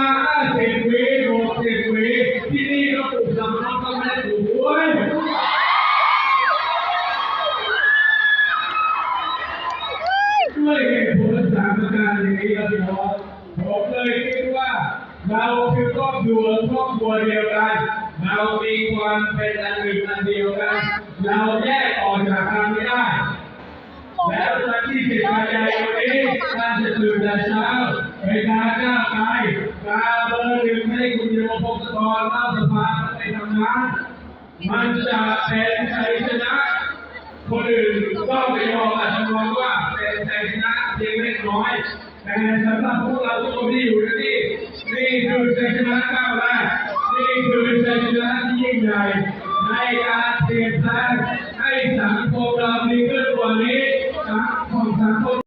มาห้าสิบวีหกสิบวีที่นี่ก็ปลูกสำนักก็ไม่ได้ปลูกด้วยด้วยเหตุผลสามประการอย่างนี้ครับพี่น้องผมเลยคิดว่าเราคือครอบครัวครอบครัวเดียวกัน เรามีความเป็นอันหนึ่งอันเดียวกัน เราแยกออกจากกันไม่ได้ แล้ววันที่สิบกันยายนนี้ท่านจะตื่นแต่เช้า ไปทานข้าวไก่กาเบอร์หนึ่งให้คุณโยมพงศกรเล่าสภาไปทำงานมันจะเป็นชัยชนะ คนอื่นก็ไม่ยอมอาจจะมองว่าเป็นชัยชนะเพียงเล็กน้อย แต่สำหรับพวกเราทุกคนที่อยู่ที่นี่นี่คือชัยชนะก้าวแรกนี่คือชัยชนะที่ยิ่งใหญ่ในการเปลี่ยนแปลงให้สังคมเราดีขึ้นกว่านี้สังคมสังคม